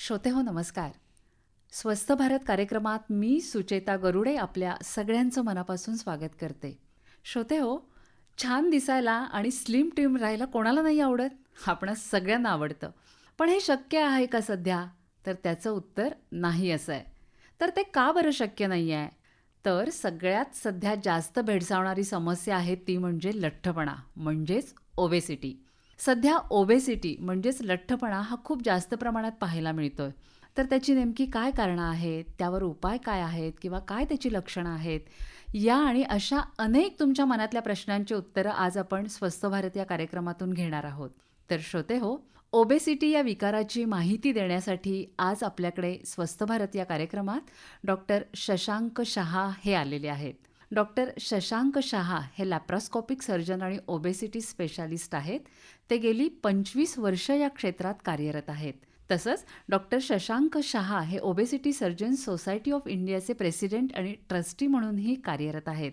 श्रोते हो नमस्कार. स्वस्थ भारत कार्यक्रमात मी सुचेता गरुडे आपल्या सगळ्यांचं मनापासून स्वागत करते. श्रोते हो छान दिसायला आणि स्लिम टीम राहायला कोणाला नाही आवडत? आपण सगळ्यांना आवडतं. पण हे शक्य आहे का सध्या? तर त्याचं उत्तर नाही असं आहे. तर ते का बरं शक्य नाही आहे? तर सगळ्यात सध्या जास्त भेडसावणारी समस्या आहे ती म्हणजे लठ्ठपणा म्हणजेच ओबेसिटी सध्या ओबेसिटी म्हणजेच लठ्ठपणा हा खूप जास्त प्रमाणात पाहायला मिळतोय. तर त्याची नेमकी काय कारणं आहेत? त्यावर उपाय काय आहेत? किंवा काय त्याची लक्षणं आहेत? या आणि अशा अनेक तुमच्या मनातल्या प्रश्नांची उत्तरं आज आपण स्वस्थ भारत या कार्यक्रमातून घेणार आहोत. तर श्रोते हो ओबेसिटी या विकाराची माहिती देण्यासाठी आज आपल्याकडे स्वस्थ भारत या कार्यक्रमात डॉक्टर शशांक शहा हे आलेले आहेत. डॉक्टर शशांक शहा हे लॅप्रोस्कोपिक सर्जन आणि ओबेसिटी स्पेशालिस्ट आहेत. ते गेली पंचवीस वर्ष या क्षेत्रात कार्यरत आहेत. तसंच डॉक्टर शशांक शहा हे ओबेसिटी सर्जन सोसायटी ऑफ इंडियाचे प्रेसिडेंट आणि ट्रस्टी म्हणूनही कार्यरत आहेत.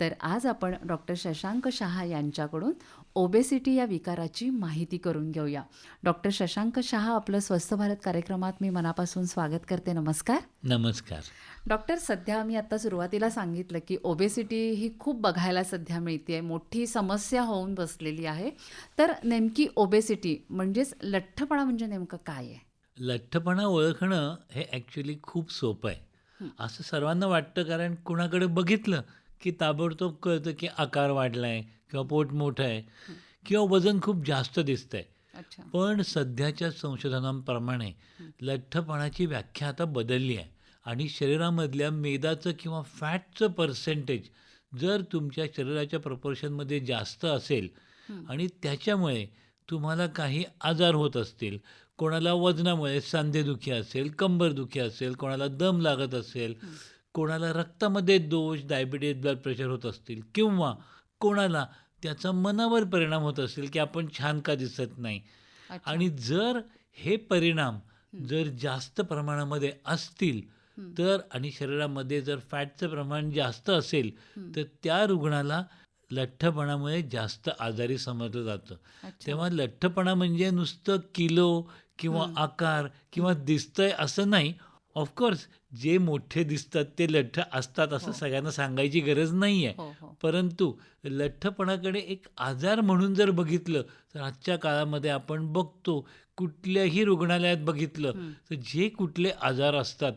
तर आज आपण डॉक्टर शशांक शहा यांच्याकडून ओबेसिटी या विकाराची माहिती करून घेऊया. डॉक्टर शशांक शहा आपलं स्वस्थ भारत कार्यक्रमात मी मनापासून स्वागत करते. नमस्कार. नमस्कार. डॉक्टर सध्या मी आता सुरुवातीला सांगितलं की ओबेसिटी ही खूप बघायला सध्या मिळते मोठी समस्या होऊन बसलेली आहे. तर नेमकी ओबेसिटी म्हणजेच लठ्ठपणा म्हणजे नेमकं काय आहे? लठ्ठपणा ओळखणं हे ॲक्च्युली खूप सोपं आहे. असं सर्वांना वाटतं कारण कुणाकडे बघितलं की ताबडतोब कळतं की आकार वाढला आहे किंवा पोट मोठं आहे किंवा वजन खूप जास्त दिसतं आहे पण सध्याच्या संशोधनांप्रमाणे लठ्ठपणाची व्याख्या आता बदलली आहे. आणि शरीरामधल्या मेदाचं किंवा फॅटचं पर्सेंटेज जर तुमच्या शरीराच्या प्रपोर्शनमध्ये जास्त असेल आणि त्याच्यामुळे तुम्हाला काही आजार होत असतील कोणाला वजनामुळे सांधेदुखी असेल कंबरदुखी असेल कोणाला दम लागत असेल कोणाला रक्तामध्ये दोष डायबिटीज ब्लड प्रेशर होत असतील किंवा कोणाला त्याचा मनावर परिणाम होत असेल की आपण छान का दिसत नाही. आणि जर हे परिणाम जर जास्त प्रमाणामध्ये असतील तर आणि शरीरामध्ये जर फॅटचं प्रमाण जास्त असेल तर त्या रुग्णाला लठ्ठपणामुळे जास्त आजारी समजलं जातं. तेव्हा लठ्ठपणा म्हणजे नुसतं किलो किंवा आकार किंवा दिसतंय असं नाही. ऑफकोर्स जे मोठे दिसतात ते लठ्ठ असतात असं सगळ्यांना सांगायची गरज नाही आहे हो हो. परंतु लठ्ठपणाकडे एक आजार म्हणून जर बघितलं तर आजच्या काळामध्ये आपण बघतो कुठल्याही रुग्णालयात बघितलं तर जे कुठले आजार असतात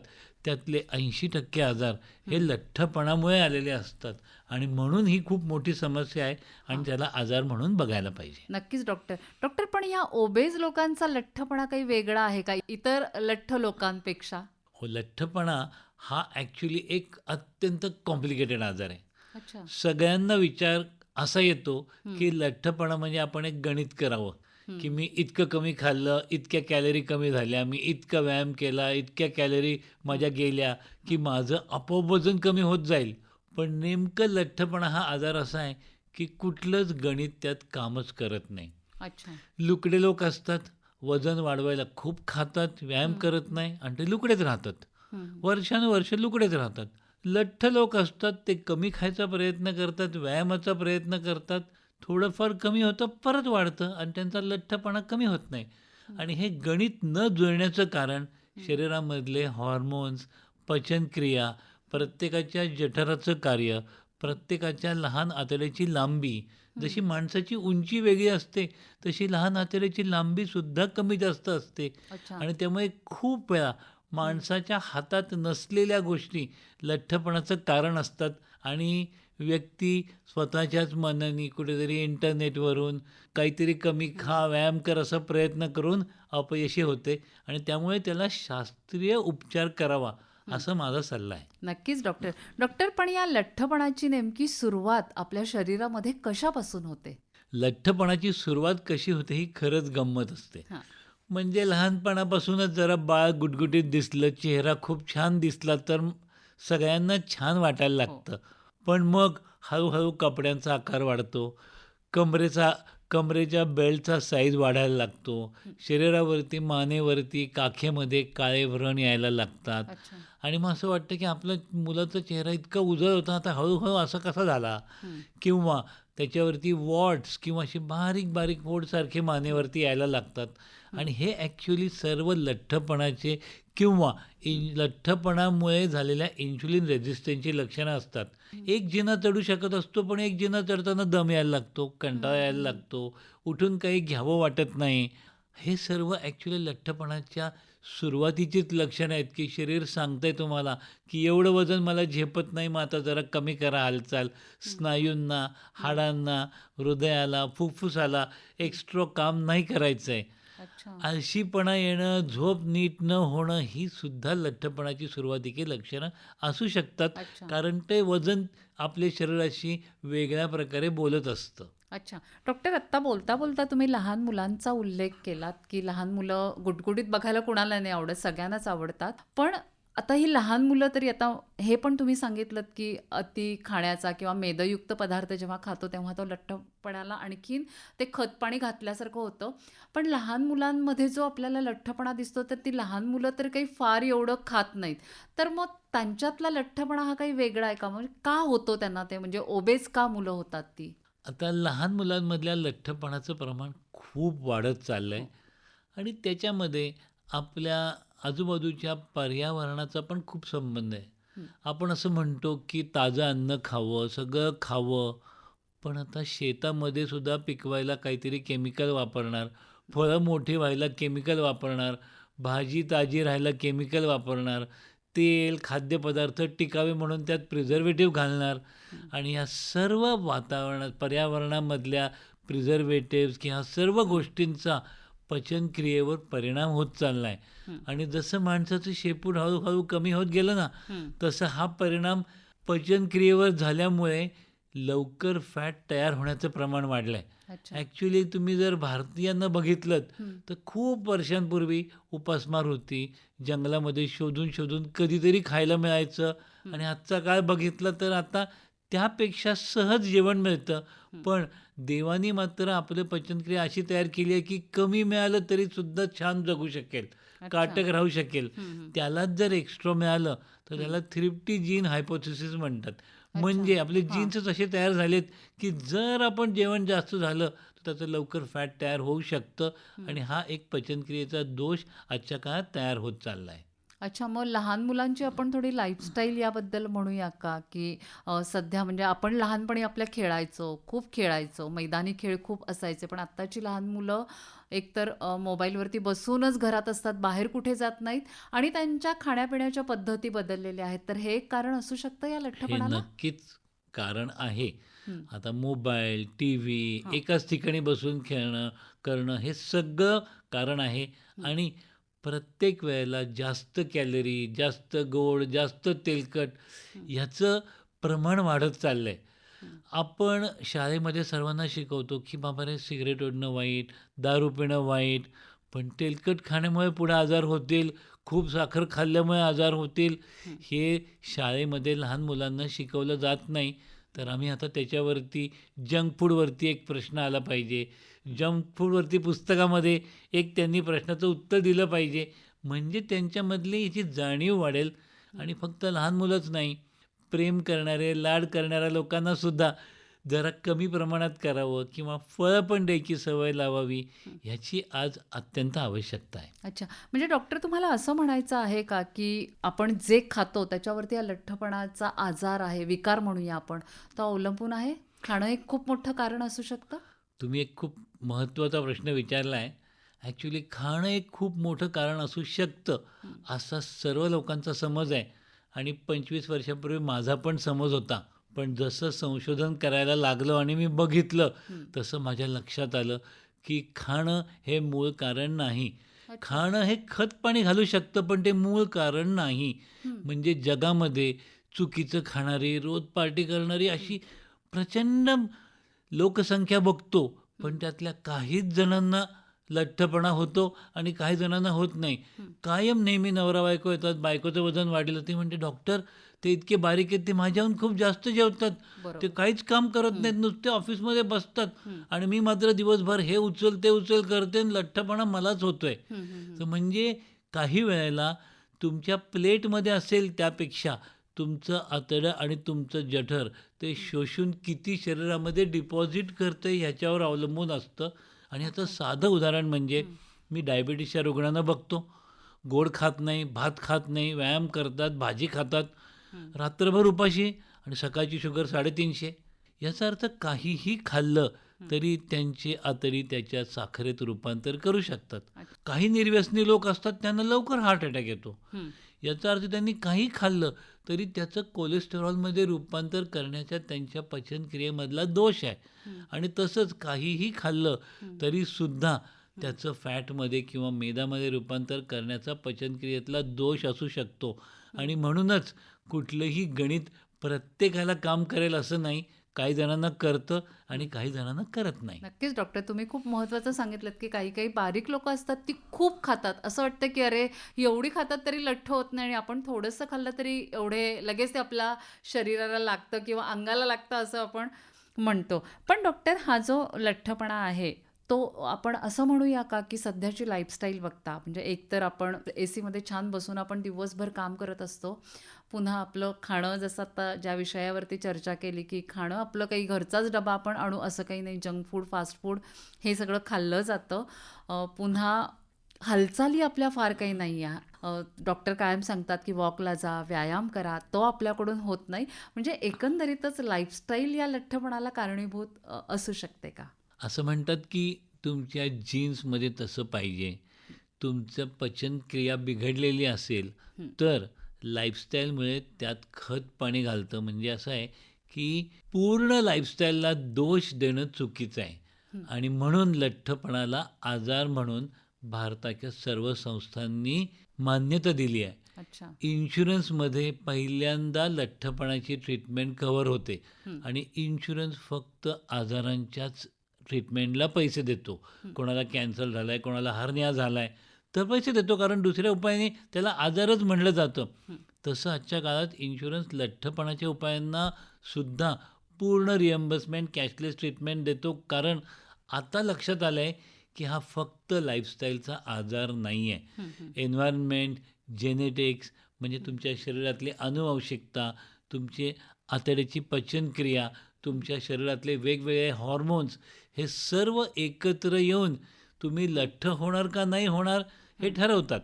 त्यातले ऐंशी टक्के आजार हे लठ्ठपणामुळे आलेले असतात. आणि म्हणून ही खूप मोठी समस्या आहे आणि त्याला आजार म्हणून बघायला पाहिजे. नक्कीच डॉक्टर. डॉक्टर पण या ओबेज लोकांचा लठ्ठपणा काही वेगळा आहे का? इतर लठ्ठ लोकांपेक्षा? हो लठ्ठपणा हा ॲक्च्युली एक अत्यंत कॉम्प्लिकेटेड आजार आहे. सगळ्यांना विचार असा येतो की लठ्ठपणा म्हणजे आपण एक गणित करावं. की मी इतकं कमी खाल्लं इतक्या कॅलरी कमी झाल्या मी इतका व्यायाम केला इतक्या कॅलरी माझ्या गेल्या की माझं आपोआप वजन कमी होत जाईल. पण नेमकं लठ्ठपणा हा आजार असा आहे की कुठलंच गणित त्यात कामच करत नाही. अच्छा. लुकडे लोक असतात वजन वाढवायला खूप खातात व्यायाम करत नाही आणि ते लुकडेच राहतात. वर्षानुवर्ष लुकडेच राहतात. लठ्ठ लोक असतात ते कमी खायचा प्रयत्न करतात व्यायामाचा प्रयत्न करतात थोडंफार कमी होतं परत वाढतं आणि त्यांचा लठ्ठपणा कमी होत नाही. आणि हे गणित न जुळण्याचं कारण शरीरामधले हॉर्मोन्स पचनक्रिया प्रत्येकाच्या जठराचं कार्य प्रत्येकाच्या लहान आतड्याची लांबी जशी माणसाची उंची वेगळी असते तशी लहान आतड्याची लांबीसुद्धा कमी जास्त असते. आणि त्यामुळे खूप वेळा माणसाच्या हातात नसलेल्या गोष्टी लठ्ठपणाचं कारण असतात आणि व्यक्ती स्वतःच्याच मनाने कुठेतरी इंटरनेटवरून काहीतरी कमी खा व्यायाम कर असा प्रयत्न करून अपयशी होते आणि त्यामुळे त्याला शास्त्रीय उपचार करावा असं माझा सल्ला आहे. नक्कीच डॉक्टर. डॉक्टर पण या लठ्ठपणाची नेमकी सुरुवात आपल्या शरीरामध्ये कशापासून होते? लठ्ठपणाची सुरुवात कशी होते ही खरंच गंमत असते. हां. म्हणजे लहानपणापासूनच जरा बाळ गुटगुटीत दिसलं चेहरा खूप छान दिसला तर सगळ्यांना छान वाटायला लागतं. पण मग हळूहळू कपड्यांचा आकार वाढतो. कमरेचा कमरेच्या बेल्टचा साईज वाढायला लागतो. शरीरावरती मानेवरती काखेमध्ये काळे व्रण यायला लागतात. आणि मग असं वाटतं की आपल्या मुलाचा चेहरा इतका उजळ होता आता हळूहळू असा कसा झाला. किंवा त्याच्यावरती वॉट्स किंवा असे बारीक बारीक फोडसारखे मानेवरती यायला लागतात. आणि हे ॲक्च्युली सर्व लठ्ठपणाचे किंवा इन लठ्ठपणामुळे झालेल्या इन्शुलिन रेझिस्टन्सची लक्षणं असतात. एक जिना चढू शकत असतो पण एक जिना चढताना दम यायला लागतो कंटाळा यायला लागतो उठून काही घ्यावं वाटत नाही. हे सर्व ॲक्च्युली लठ्ठपणाच्या सुरुवातीचीच लक्षणं आहेत की शरीर सांगतंय तुम्हाला की एवढं वजन मला झेपत नाही मग आता जरा कमी करा हालचाल. स्नायूंना हाडांना हृदयाला फुफ्फुसाला एक्स्ट्रा काम नाही करायचं आहे आळशीपणा येणं झोप नीट न होणं ही सुद्धा लठ्ठपणाची सुरुवातीची लक्षणं असू शकतात. कारण ते वजन आपल्या शरीराशी वेगळ्या प्रकारे बोलत असतं. अच्छा. डॉक्टर आत्ता बोलता बोलता तुम्ही लहान मुलांचा उल्लेख केलात की लहान मुलं गुटगुटीत बघायला कोणाला नाही आवडत सगळ्यांनाच आवडतात. पण आता ही लहान मुलं तरी आता हे पण तुम्ही सांगितलं की अति खाण्याचा किंवा मेदयुक्त पदार्थ जेव्हा खातो तेव्हा तो लठ्ठपणाला आणखीन ते खतपाणी घातल्यासारखं होतं. पण लहान मुलांमध्ये जो आपल्याला लठ्ठपणा दिसतो तर ती लहान मुलं तर काही फार एवढं खात नाहीत. तर मग त्यांच्यातला लठ्ठपणा हा काही वेगळा आहे का? म्हणजे का होतो त्यांना ते? म्हणजे ओबेस का मुलं होतात ती? आता लहान मुलांमधल्या लठ्ठपणाचं प्रमाण खूप वाढत चाललं आहे आणि त्याच्यामध्ये आपल्या आजूबाजूच्या पर्यावरणाचा पण खूप संबंध आहे. आपण असं म्हणतो की ताजं अन्न खावं सगळं खावं पण आता शेतामध्ये सुद्धा पिकवायला काहीतरी केमिकल वापरणार फळं मोठी व्हायला केमिकल वापरणार भाजी ताजी राहायला केमिकल वापरणार तेल खाद्यपदार्थ टिकावे म्हणून त्यात प्रिझर्वेटिव्ह घालणार आणि ह्या सर्व वातावरणात पर्यावरणामधल्या प्रिझर्वेटिव्स किंवा सर्व गोष्टींचा पचनक्रियेवर परिणाम होत चालला आहे. आणि जसं माणसाचं शेपूट हळूहळू कमी होत गेलं ना तसं हा परिणाम पचनक्रियेवर झाल्यामुळे लवकर फॅट तयार होण्याचं प्रमाण वाढलं आहे ॲक्च्युली तुम्ही जर भारतीयांना बघितलं. तर खूप वर्षांपूर्वी उपासमार होती जंगलामध्ये शोधून शोधून कधीतरी खायला मिळायचं. आणि आजचा काळ बघितला तर आता त्यापेक्षा सहज जेवण मिळतं. पण देवानी मात्र आपलं पचनक्रिया अशी तयार केली आहे की कमी मिळालं तरी सुद्धा छान जगू शकेल काटक राहू शकेल. त्यालाच जर एक्स्ट्रा मिळालं तर त्याला थ्रिप्टी जीन हायपोथिसिस म्हणतात. म्हणजे आपले जीन्स असे तयार झालेत की जर आपण जेवण जास्त झालं तर त्याचं लवकर फॅट तयार होऊ शकतं. आणि हा एक पचनक्रियेचा दोष आजच्या काळात तयार होत चालला आहे. अच्छा मग लहान मुलांची आपण थोडी लाईफस्टाईल याबद्दल म्हणूया का? की अ, सध्या म्हणजे आपण लहानपणी आपल्या खेळायचो खूप खेळायचो मैदानी खेळ खूप असायचे पण आत्ताची लहान मुलं एकतर अ, मोबाईलवरती बसूनच घरात असतात बाहेर कुठे जात नाहीत आणि त्यांच्या खाण्यापिण्याच्या पद्धती बदललेल्या आहेत. तर हे एक कारण असू शकतं या हे लठ्ठपणाला? नक्कीच कारण आहे. हं. आता मोबाईल टी व्ही हां. एकाच ठिकाणी बसून खेळणं करणं हे सगळं कारण आहे आणि प्रत्येक वेळेला जास्त कॅलरी जास्त गोड जास्त तेलकट ह्याचं प्रमाण वाढत चाललं आहे आपण शाळेमध्ये सर्वांना शिकवतो की बाबा रे सिगरेट ओढणं वाईट दारू पिणं वाईट पण तेलकट खाण्यामुळे पुढे आजार होतील खूप साखर खाल्ल्यामुळे आजार होतील. हे शाळेमध्ये लहान मुलांना शिकवलं जात नाही. तर आम्ही आता त्याच्यावरती जंक फूडवरती एक प्रश्न आला पाहिजे. जंक फूडवरती पुस्तकामध्ये एक त्यांनी प्रश्नाचं उत्तर दिलं पाहिजे. म्हणजे त्यांच्यामधली याची जाणीव वाढेल. आणि फक्त लहान मुलंच नाही प्रेम करणारे लाड करणाऱ्या लोकांनासुद्धा जरा कमी प्रमाणात करावं किंवा फळं पण द्यायची सवय लावावी ह्याची आज अत्यंत आवश्यकता आहे. अच्छा. म्हणजे डॉक्टर तुम्हाला असं म्हणायचं आहे का की आपण जे खातो त्याच्यावरती या लठ्ठपणाचा आजार आहे विकार म्हणूया आपण तो अवलंबून आहे? खाणं एक खूप मोठं कारण असू शकतं? तुम्ही एक खूप महत्त्वाचा प्रश्न विचारला आहे ॲक्च्युली खाणं एक खूप मोठं कारण असू शकतं असा सर्व लोकांचा समज आहे. आणि पंचवीस वर्षापूर्वी माझा पण समज होता. पण जसं संशोधन करायला लागलो आणि मी बघितलं तसं माझ्या लक्षात आलं की खाणं हे मूळ कारण नाही. खाणं हे खत पाणी घालू शकतं पण ते मूळ कारण नाही. म्हणजे जगामध्ये चुकीचं खाणारी रोज पार्टी करणारी अशी प्रचंड लोकसंख्या बघतो पण त्यातल्या काहीच जणांना लठ्ठपणा होतो आणि काही जणांना होत नाही. कायम नेहमी नवरा बायको येतात बायकोचं वजन वाढलं ती म्हणते डॉक्टर ते इतके बारीक आहेत ते माझ्याहून खूप जास्त जेवतात. ते काहीच काम करत नाहीत नुसते ऑफिसमध्ये बसतात. आणि मी मात्र दिवसभर हे उचल ते उचल करते आणि लठ्ठपणा मलाच होतोय. तर म्हणजे काही वेळेला तुमच्या प्लेटमध्ये असेल त्यापेक्षा तुमचं आतडं आणि तुमचं जठर ते शोषून किती शरीरामध्ये डिपॉझिट करतं ह्याच्यावर अवलंबून असतं. आणि आता साधं उदाहरण म्हणजे मी डायबिटीसच्या रुग्णांना बघतो. गोड खात नाही भात खात नाही व्यायाम करतात भाजी खातात. रात्रभर उपाशी आणि सकाळची शुगर साडेतीनशे. याचा अर्थ काहीही खाल्लं तरी त्यांची आतडी त्याच्या साखरेत रूपांतर करू शकतात. काही निर्व्यसनी लोक असतात त्यांना लवकर हार्ट अटॅक येतो. याचा अर्थ त्यांनी काही खाल्लं तरी त्याचं कोलेस्टेरॉलमध्ये रूपांतर करण्याच्या त्यांच्या पचनक्रियेमधला दोष आहे. आणि तसंच काहीही खाल्लं तरी सुद्धा त्याचं फॅटमध्ये किंवा मेदामध्ये रूपांतर करण्याचा पचनक्रियेतला दोष असू शकतो. आणि म्हणूनच कुठलंही गणित प्रत्येकाला काम करेल असं नाही. काही जणांना करतं आणि काही जणांना करत नाही. नक्कीच डॉक्टर. तुम्ही खूप महत्त्वाचं सांगितलं की काही काही बारीक लोक असतात ती खूप खातात. असं वाटतं की अरे एवढी खातात तरी लठ्ठ होत नाही आणि आपण थोडंसं खाल्लं तरी एवढे लगेच ते आपल्या शरीराला लागतं किंवा अंगाला लागतं असं आपण म्हणतो. पण डॉक्टर हा जो लठ्ठपणा आहे तो आपण असं म्हणूया का की सध्याची लाईफस्टाईल बघता? म्हणजे एकतर आपण ए सीमध्ये छान बसून आपण दिवसभर काम करत असतो. पुन्हा आपलं खाणं जसं आता ज्या विषयावरती चर्चा केली की खाणं आपलं काही घरचाच डबा आपण आणू असं काही नाही. जंक फूड फास्ट फूड हे सगळं खाल्लं जातं. पुन्हा हालचाली आपल्या फार काही नाही आहे. डॉक्टर कायम सांगतात की वॉकला जा व्यायाम करा. तो आपल्याकडून होत नाही. म्हणजे एकंदरीतच लाईफस्टाईल या लठ्ठपणाला कारणीभूत असू शकते का? असं म्हणतात की तुमच्या जीन्समध्ये तसं पाहिजे. तुमचं पचनक्रिया बिघडलेली असेल. तर लाईफस्टाईलमुळे त्यात खत पाणी घालतं. म्हणजे असं आहे की पूर्ण लाईफस्टाईलला दोष देणं चुकीचं आहे. आणि म्हणून लठ्ठपणाला आजार म्हणून भारताच्या सर्व संस्थांनी मान्यता दिली आहे. अच्छा. इन्शुरन्समध्ये पहिल्यांदा लठ्ठपणाची ट्रीटमेंट कव्हर होते. आणि इन्शुरन्स फक्त आजारांच्याच ट्रीटमेंटला पैसे देतो. कोणाला कॅन्सर झाला आहे कोणाला हर्निया झाला आहे तर पैसे देतो. कारण दुसऱ्या उपायाने त्याला आजारच म्हणलं जातं. तसं आजच्या काळात इन्शुरन्स लठ्ठपणाच्या उपायांना सुद्धा पूर्ण रिएम्बर्समेंट कॅशलेस ट्रीटमेंट देतो. कारण आता लक्षात आलं आहे की हा फक्त लाईफस्टाईलचा आजार नाही आहे. एन्व्हायरमेंट जेनेटिक्स म्हणजे तुमच्या शरीरातली अनुवंशिकता तुमची आतड्याची पचनक्रिया तुमच्या शरीरातले वेगवेगळे हॉर्मोन्स हे सर्व एकत्र येऊन तुम्ही लठ्ठ होणार का नाही होणार हे ठरवतात.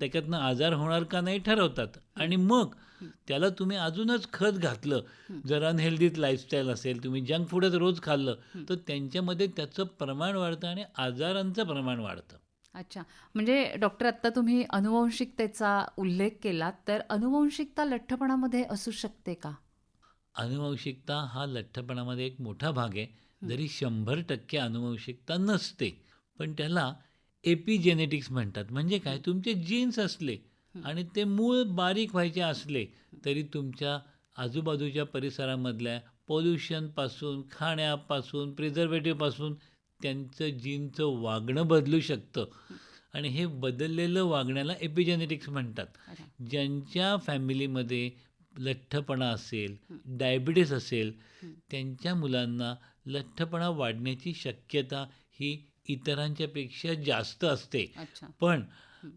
त्याच्यातनं आजार होणार का नाही ठरवतात. आणि मग त्याला तुम्ही अजूनच खत घातलं. जर अनहेल्दीत लाईफस्टाईल असेल तुम्ही जंक फूडच रोज खाल्लं तर त्यांच्यामध्ये त्याचं प्रमाण वाढतं आणि आजारांचं प्रमाण वाढतं. अच्छा. म्हणजे डॉक्टर आत्ता तुम्ही अनुवंशिकतेचा उल्लेख केला तर अनुवंशिकता लठ्ठपणामध्ये असू शकते का? अनुवंशिकता हा लठ्ठपणामध्ये एक मोठा भाग आहे. जरी शंभर टक्के अनुवंशिकता नसते पण त्याला एपिजेनेटिक्स म्हणतात. म्हणजे काय? तुमचे जीन्स असले आणि ते मूळ बारीक व्हायचे असले तरी तुमच्या आजूबाजूच्या परिसरामधल्या पोल्युशनपासून खाण्यापासून प्रिझर्वेटिव्हपासून त्यांचं जीनचं वागणं बदलू शकतं. आणि हे बदललेलं वागण्याला एपिजेनेटिक्स म्हणतात. ज्यांच्या फॅमिलीमध्ये लठ्ठपणा असेल डायबिटीस असेल त्यांच्या मुलांना लठ्ठपणा वाढण्याची शक्यता ही इतरांच्यापेक्षा जास्त असते. पण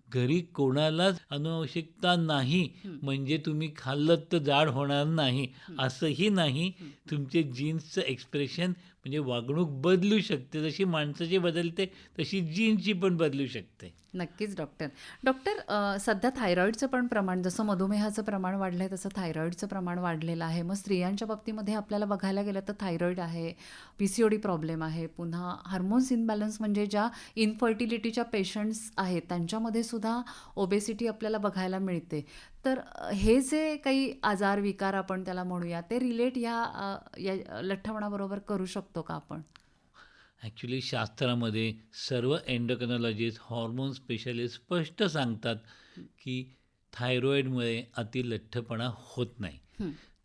घरी कोणालाच अनुवंशिकता नाही. म्हणजे तुम्ही खाल्लं तर जाड होणार नाही. असंही नाही. तुमचे जीन्सचं एक्सप्रेशन म्हणजे वागणूक बदलू शकते. जशी माणसाची बदलते तशी जीन्सची पण बदलू शकते. नक्कीच डॉक्टर डॉक्टर सध्या थायरॉईडचं पण प्रमाण जसं मधुमेहाचं प्रमाण वाढलं आहे तसं थायरॉईडचं प्रमाण वाढलेलं आहे. मग स्त्रियांच्या बाबतीमध्ये आपल्याला बघायला गेलं तर थायरॉईड आहे P C O D problem आहे. पुन्हा हार्मोन्स इनबॅलन्स म्हणजे ज्या इनफर्टिलिटीच्या पेशंट्स आहेत त्यांच्यामध्ये सुद्धा ओबेसिटी आपल्याला बघायला मिळते. तर हे जे काही आजार विकार आपण त्याला म्हणूया ते रिलेट ह्या या लठ्ठपणाबरोबर करू शकतो का आपण? ॲक्च्युली शास्त्रामध्ये सर्व एन्डोकॅनॉलॉजिस्ट हॉर्मोन स्पेशलिस्ट स्पष्ट सांगतात की थायरॉईडमुळे अतिलठ्ठपणा होत नाही.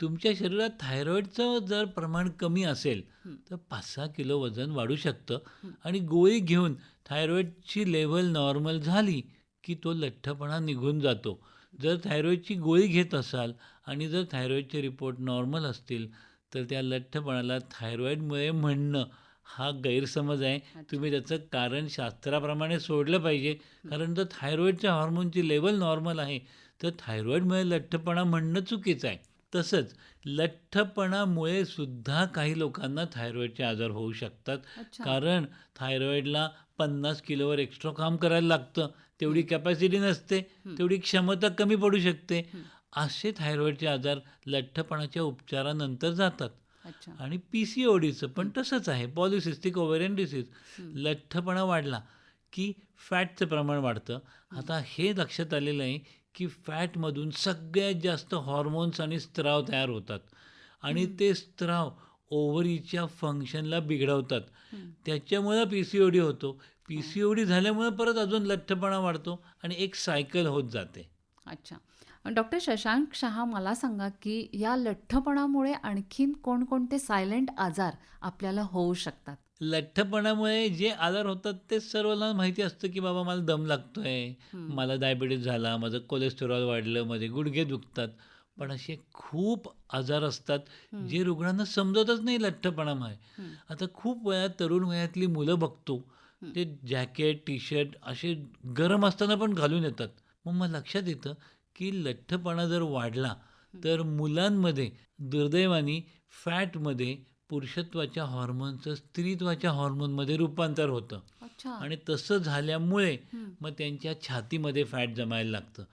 तुमच्या शरीरात थायरॉईडचं जर प्रमाण कमी असेल तर पाच सहा किलो वजन वाढू शकतं आणि गोळी घेऊन थायरॉईडची लेवल नॉर्मल झाली की तो लठ्ठपणा निघून जातो. जर थायरॉईडची गोळी घेत असाल आणि जर थायरॉईडचे रिपोर्ट नॉर्मल असतील तर त्या लठ्ठपणाला थायरॉईडमुळे म्हणणं हा गैरसमज आहे. तुम्ही त्याचं कारण शास्त्राप्रमाणे सोडलं पाहिजे. कारण जर थायरॉईडच्या हॉर्मोनची लेवल नॉर्मल आहे. तर थायरॉईडमुळे लठ्ठपणा म्हणणं चुकीचं आहे. तसंच लठ्ठपणामुळे सुद्धा काही लोकांना थायरॉईडचे आजार होऊ शकतात. कारण थायरॉईडला पन्नास किलोवर एक्स्ट्रा काम करायला लागतं. तेवढी कॅपॅसिटी नसते. तेवढी क्षमता कमी पडू शकते. असे थायरॉईडचे आजार लठ्ठपणाच्या उपचारानंतर जातात. आणि पी सी ओ डीचं पण तसंच आहे. पॉलिसिस्टिक ओव्हेरियन डिसीज हं. लठ्ठपणा वाढला की फॅटचं प्रमाण वाढतं. आता हे लक्षात आलेलं आहे की फॅटमधून सगळ्यात जास्त हॉर्मोन्स आणि स्त्राव तयार होतात. आणि हं. ते स्त्राव ओव्हरीच्या फंक्शनला बिघडवतात. हं. त्याच्यामुळं पी सी ओ डी होतो. पी सी ओ डी झाल्यामुळं परत अजून लठ्ठपणा वाढतो आणि एक सायकल होत जाते. अच्छा. डॉक्टर शशांक शहा मला सांगा की या लठ्ठपणामुळे आणखीन कोणकोणते सायलेंट आजार आपल्याला होऊ शकतात लठ्ठपणामुळे जे आजार होतात ते सर्वांना माहिती असतं की बाबा मला दम लागतोय. मला डायबिटीज झाला माझं कोलेस्टेरॉल वाढलं माझे गुडघे दुखतात पण असे खूप आजार असतात. जे रुग्णांना समजतच नाही लठ्ठपणामुळे. आता खूप वयात तरुण वयातली मुलं बघतो. ते जॅकेट टी शर्ट असे गरम असताना पण घालून येतात मग मला लक्षात येतं की लठ्ठपणा जर वाढला तर मुलांमध्ये दुर्दैवाने फॅटमध्ये पुरुषत्वाच्या हॉर्मोनचं स्त्रीत्वाच्या हॉर्मोनमध्ये रूपांतर होतं. आणि तसं झाल्यामुळे. मग त्यांच्या छातीमध्ये फॅट जमायला लागतं.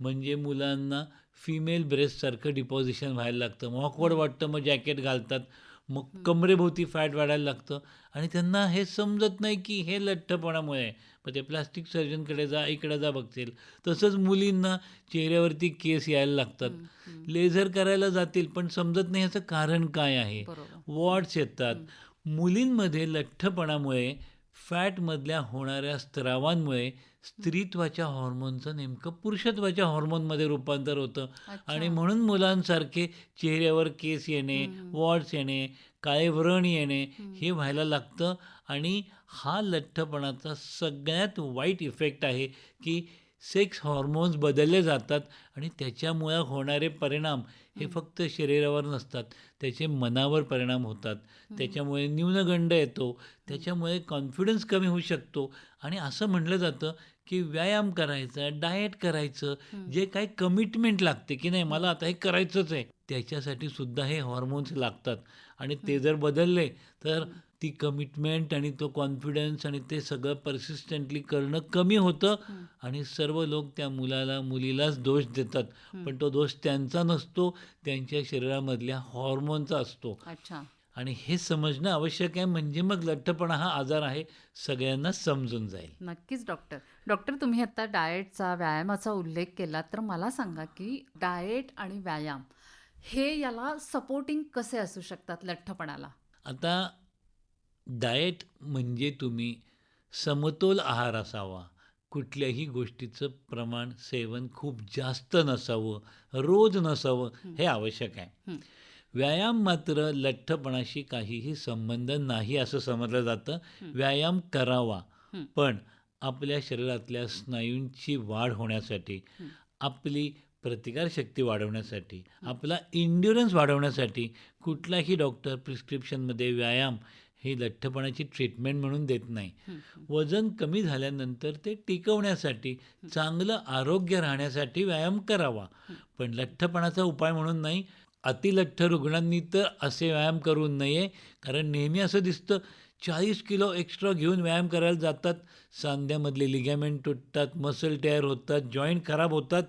म्हणजे मुलांना फिमेल ब्रेस्टसारखं डिपॉझिशन व्हायला लागतं. मग ऑकवर्ड वाटतं मग जॅकेट घालतात. मग कमरेभोवती फॅट वाढायला लागतं. आणि त्यांना हे समजत नाही की हे लठ्ठपणामुळे आहे. मग ते प्लास्टिक सर्जनकडे जा इकडे जा बघतील. तसंच मुलींना चेहऱ्यावरती केस यायला लागतात. लेझर करायला जातील पण समजत नाही ह्याचं कारण काय आहे. वॉर्ड्स येतात. मुलींमध्ये लठ्ठपणामुळे फॅटमधल्या होणाऱ्या स्त्रावांमुळे स्त्रीत्वाच्या हॉर्मोनचं नेमकं पुरुषत्वाच्या हॉर्मोनमध्ये रूपांतर होतं. आणि म्हणून मुलांसारखे चेहऱ्यावर केस येणे. वॉर्ड्स येणे काळे व्रण येणे. हे व्हायला लागतं. आणि हा लठ्ठपणाचा सगळ्यात वाईट इफेक्ट आहे की सेक्स हॉर्मोन्स बदलले जातात आणि त्याच्यामुळे होणारे परिणाम हे फक्त शरीरावर नसतात त्याचे मनावर परिणाम होतात. त्याच्यामुळे न्यूनगंड येतो त्याच्यामुळे कॉन्फिडन्स कमी होऊ शकतो आणि असं म्हटलं जातं की व्यायाम करायचा डाएट करायचं. जे काही कमिटमेंट लागते की नाही मला आता हे करायचंच आहे त्याच्यासाठी सुद्धा हे हॉर्मोन्स लागतात आणि ते जर बदलले तर ती कमिटमेंट आणि तो कॉन्फिडन्स आणि ते सगळं परसिस्टंटली करणं कमी होतं. आणि सर्व लोक त्या मुलाला मुलीलाच दोष देतात. पण तो दोष त्यांचा नसतो त्यांच्या शरीरामधल्या हॉर्मोनचा असतो. अच्छा. आणि हे समजणं आवश्यक आहे. म्हणजे मग लठ्ठपणा हा आजार आहे सगळ्यांना समजून जाईल. नक्कीच डॉक्टर डॉक्टर तुम्ही आता डाएटचा व्यायामाचा उल्लेख केला तर मला सांगा की डाएट आणि व्यायाम हे याला सपोर्टिंग कसे असू शकतात लठ्ठपणाला? आता डाएट म्हणजे तुम्ही समतोल आहार असावा कुठल्याही गोष्टीचं प्रमाण सेवन खूप जास्त नसावं रोज नसावं हे आवश्यक आहे. व्यायाम मात्र लठ्ठपणाशी काहीही संबंध नाही असं समजलं जातं. व्यायाम करावा. पण आपल्या शरीरातल्या स्नायूंची वाढ होण्यासाठी. आपली प्रतिकारशक्ती वाढवण्यासाठी आपला इंड्युरन्स वाढवण्यासाठी कुठलाही डॉक्टर प्रिस्क्रिप्शनमध्ये व्यायाम ही लठ्ठपणाची ट्रीटमेंट म्हणून देत नाही. वजन कमी झाल्यानंतर ते टिकवण्यासाठी चांगलं आरोग्य राहण्यासाठी व्यायाम करावा. पण लठ्ठपणाचा उपाय म्हणून नाही अतिलठ्ठ रुग्णांनी तर असे व्यायाम करू नये. कारण नेहमी असं दिसतं चाळीस किलो एक्स्ट्रा घेऊन व्यायाम करायला जातात. सांध्यामधले लिगॅमेंट तुटतात मसल तयार होतात जॉईंट खराब होतात.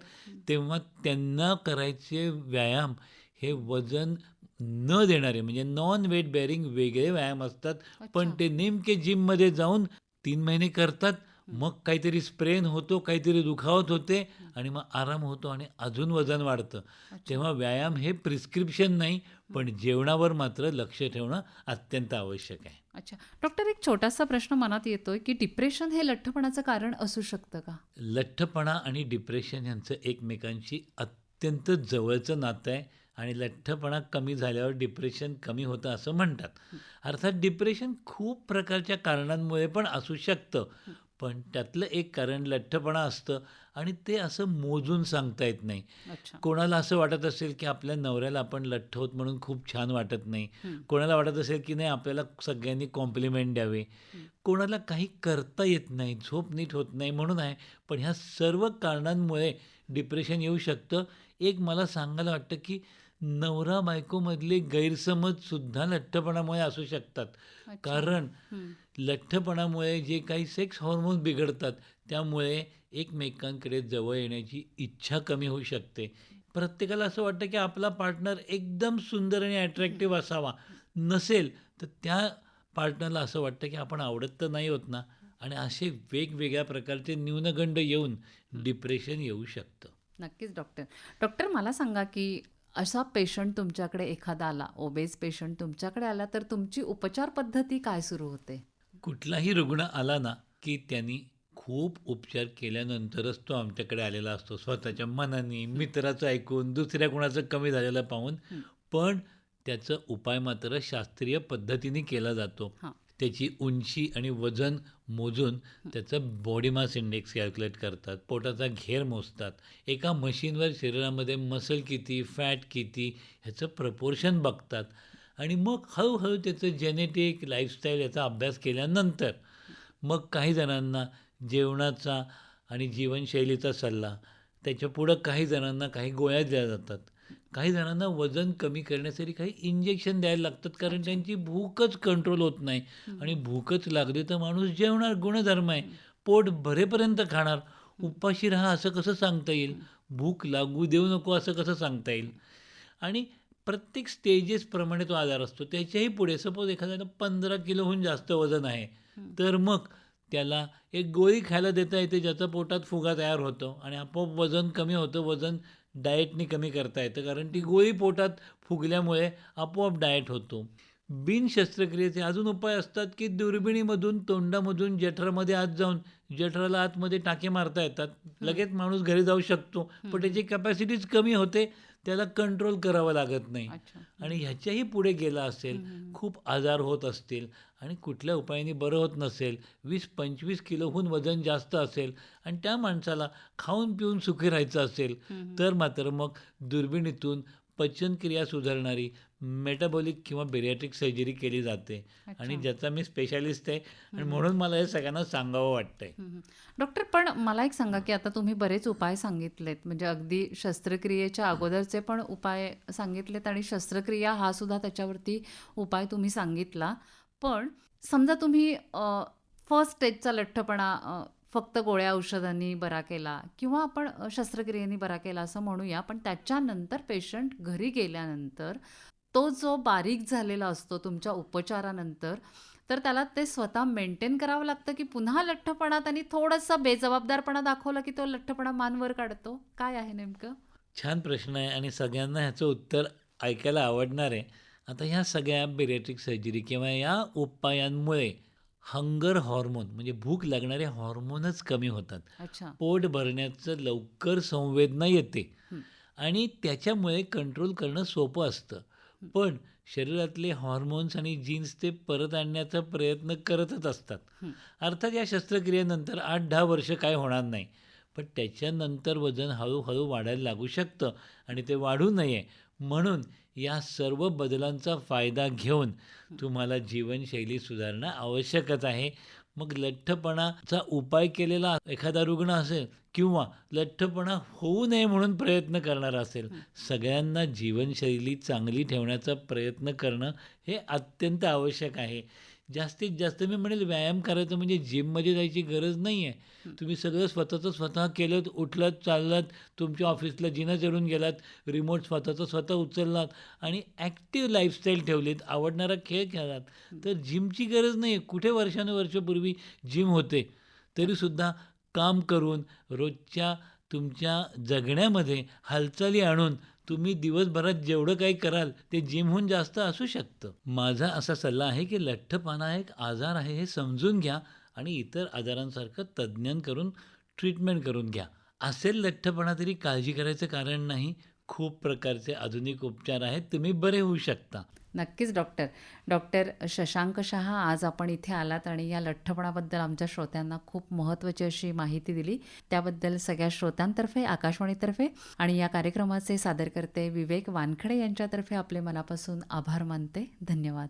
तेव्हा त्यांना करायचे व्यायाम. हे वजन न देणारे म्हणजे नॉन वेट बेअरिंग वेगळे व्यायाम असतात. पण. ते नेमके जिममध्ये जाऊन तीन महिने करतात. मग काहीतरी स्प्रेन होतो काहीतरी दुखावत होते आणि मग आराम होतो आणि अजून वजन वाढतं. तेव्हा व्यायाम हे प्रिस्क्रिप्शन नाही पण जेवणावर मात्र लक्ष ठेवणं अत्यंत आवश्यक आहे. अच्छा. डॉक्टर एक छोटासा प्रश्न मनात येतोय की डिप्रेशन हे लठ्ठपणाचं कारण असू शकतं का? लठ्ठपणा आणि डिप्रेशन यांचं एकमेकांशी अत्यंत जवळचं नातं आहे. आणि लठ्ठपणा कमी झाल्यावर डिप्रेशन कमी होतं असं म्हणतात. अर्थात डिप्रेशन खूप प्रकारच्या कारणांमुळे पण असू शकतं. पण त्यातलं एक कारण लठ्ठपणा असतं आणि ते असं मोजून सांगता येत नाही. कोणाला असं वाटत असेल की आपल्या नवऱ्याला आपण लठ्ठ होत म्हणून खूप छान वाटत नाही. कोणाला वाटत असेल की नाही आपल्याला सगळ्यांनी कॉम्प्लिमेंट द्यावे. कोणाला काही करता येत नाही झोप नीट होत नाही म्हणून आहे. पण ह्या सर्व कारणांमुळे डिप्रेशन येऊ शकतं. एक मला सांगायला वाटतं की नवरा बायकोमधले गैरसमज सुद्धा लठ्ठपणामुळे असू शकतात. कारण. लठ्ठपणामुळे जे काही सेक्स हॉर्मोन्स बिघडतात त्यामुळे एकमेकांकडे जवळ येण्याची इच्छा कमी होऊ शकते. प्रत्येकाला असं वाटतं की आपला पार्टनर एकदम सुंदर आणि अट्रॅक्टिव्ह असावा. नसेल तर त्या पार्टनरला असं वाटतं की आपण आवडत तर नाही होत ना. आणि असे वेगवेगळ्या प्रकारचे न्यूनगंड येऊन डिप्रेशन येऊ शकतं. नक्कीच डॉक्टर डॉक्टर मला सांगा की असा पेशंट तुमच्याकडे एखादा आला ओबेस पेशंट तुमच्याकडे आला तर तुमची उपचार पद्धती काय सुरू होते कुठलाही रुग्ण आला ना की त्यांनी खूप उपचार केल्यानंतरच तो आमच्याकडे आलेला असतो स्वतःच्या मनाने मित्राचं ऐकून दुसऱ्या कुणाचं कमी झालेलं पाहून. पण त्याचा उपाय मात्र शास्त्रीय पद्धतीने केला जातो. त्याची उंची आणि वजन मोजून त्याचं बॉडी मास इंडेक्स कॅल्क्युलेट करतात. पोटाचा घेर मोजतात. एका मशीनवर शरीरामध्ये मसल किती फॅट किती ह्याचं प्रपोर्शन बघतात. आणि मग हळूहळू त्याचं जेनेटिक लाईफस्टाईल याचा अभ्यास केल्यानंतर मग काही जणांना जेवणाचा आणि जीवनशैलीचा सल्ला त्याच्या पुढं काही जणांना काही गोळ्या दिल्या जातात. काही जणांना वजन कमी करण्यासाठी काही इंजेक्शन द्यायला लागतात कारण त्यांची भूकच कंट्रोल होत नाही. आणि भूकच लागली तर माणूस जेवणार गुणधर्म आहे. पोट भरेपर्यंत खाणार. उपाशी राहा असं कसं सांगता येईल? भूक लागू देऊ नको असं कसं सांगता येईल? आणि प्रत्येक स्टेजेसप्रमाणे तो आजार असतो. त्याच्याही पुढे सपोज एखाद्याला पंधरा किलोहून जास्त वजन आहे तर मग त्याला एक गोळी खायला देता येते ज्याचा पोटात फुगा तयार होतो. आणि आपोआप वजन कमी होतं. वजन डाएटनी कमी करता येतं कारण ती गोळी पोटात फुगल्यामुळे आपोआप डाएट होतो. बिन शस्त्रक्रियेचे अजून उपाय असतात की दुर्बिणीमधून तोंडामधून जठरामध्ये आत जाऊन जठराला आतमध्ये टाके मारता येतात. लगेच माणूस घरी जाऊ शकतो पण त्याची कॅपॅसिटीच कमी होते त्याला कंट्रोल करावं लागत नाही आणि ह्याच्याही पुढे गेला असेल. खूप आजार होत असतील आणि कुठल्या उपायाने बरं होत नसेल वीस पंचवीस किलोहून वजन जास्त असेल आणि त्या माणसाला खाऊन पिऊन सुखी राहायचं असेल. तर मात्र मग दुर्बिणीतून पचनक्रिया सुधारणारी मेटाबॉलिक किंवा बेरियाट्रिक सर्जरी केली जाते. आणि. ज्याचा मी स्पेशालिस्ट आहे आणि म्हणून मला हे सगळ्यांना सांगावं वाटतंय. डॉक्टर पण मला एक सांगा की आता तुम्ही बरेच उपाय सांगितलेत. म्हणजे अगदी शस्त्रक्रियेच्या अगोदरचे पण उपाय सांगितलेत आणि शस्त्रक्रिया हा सुद्धा त्याच्यावरती उपाय तुम्ही सांगितला. पण समजा तुम्ही फर्स्ट स्टेजचा लठ्ठपणा फक्त गोळ्या औषधांनी बरा केला किंवा आपण शस्त्रक्रियेने बरा केला असं म्हणूया पण त्याच्यानंतर पेशंट घरी गेल्यानंतर तो जो बारीक झालेला असतो तुमच्या उपचारानंतर तर त्याला ते स्वतः मेंटेन करावं लागतं की पुन्हा लठ्ठपणा त्यांनी थोडंसं बेजबाबदारपणा दाखवला की तो लठ्ठपणा मानवर काढतो? काय आहे नेमकं? छान प्रश्न आहे आणि सगळ्यांना ह्याचं उत्तर ऐकायला आवडणार आहे. आता ह्या सगळ्या बेरियाट्रिक सर्जरी किंवा या उपायांमुळे हंगर हॉर्मोन म्हणजे भूक लागणारे हॉर्मोनच कमी होतात. पोट भरण्याचं लवकर संवेदना येते. आणि त्याच्यामुळे कंट्रोल करणं सोपं असतं. पण शरीरातले हॉर्मोन्स आणि जीन्स ते परत आणण्याचा प्रयत्न करतच असतात. अर्थात या शस्त्रक्रियेनंतर आठ दहा वर्ष काय होणार नाही. पण त्याच्यानंतर वजन हळूहळू वाढायला लागू शकतं आणि ते वाढू नये. म्हणून या सर्व बदलांचा फायदा घेऊन तुम्हाला जीवनशैली सुधारणं आवश्यकच आहे. मग लठ्ठपणाचा उपाय केलेला एखादा रुग्ण असेल किंवा लठ्ठपणा होऊ नये म्हणून प्रयत्न करणारा असेल सगळ्यांना जीवनशैली चांगली ठेवण्याचा प्रयत्न करणं हे अत्यंत आवश्यक आहे. जास्तीत जास्त मी म्हणेल व्यायाम करायचं म्हणजे जिममध्ये जायची गरज नाही आहे तुम्ही सगळं स्वतःचं स्वतः केलं उठलात चाललात तुमच्या ऑफिसला जिना चढून गेलात रिमोट स्वतःचं स्वतः उचललात आणि ॲक्टिव्ह लाईफस्टाईल ठेवलीत आवडणारा खेळ खेळलात. तर जिमची गरज नाही आहे कुठे वर्षानुवर्षापूर्वी जिम होते तरीसुद्धा काम करून रोजच्या तुमच्या जगण्यामध्ये हालचाली आणून तुम्ही दिवसभरात जेवढं काही कराल ते जिमहून जास्त असू शकतं. माझा असा सल्ला आहे की लठ्ठपणा एक आजार आहे हे समजून घ्या आणि इतर आजारांसारखं तज्ज्ञांकडून ट्रीटमेंट करून घ्या. असेल लठ्ठपणा तरी काळजी करायचं कारण नाही. खूप प्रकारचे आधुनिक उपचार आहेत. तुम्ही बरे होऊ शकता. नक्कीच डॉक्टर. डॉक्टर शशांक शहा आज आपण इथे आलात आणि या लठ्ठपणाबद्दल आमच्या श्रोत्यांना खूप महत्त्वाची अशी माहिती दिली. त्याबद्दल सगळ्या श्रोत्यांतर्फे आकाशवाणीतर्फे आणि या कार्यक्रमाचे सादरकर्ते विवेक वानखडे यांच्यातर्फे आपले मनापासून आभार मानते. धन्यवाद.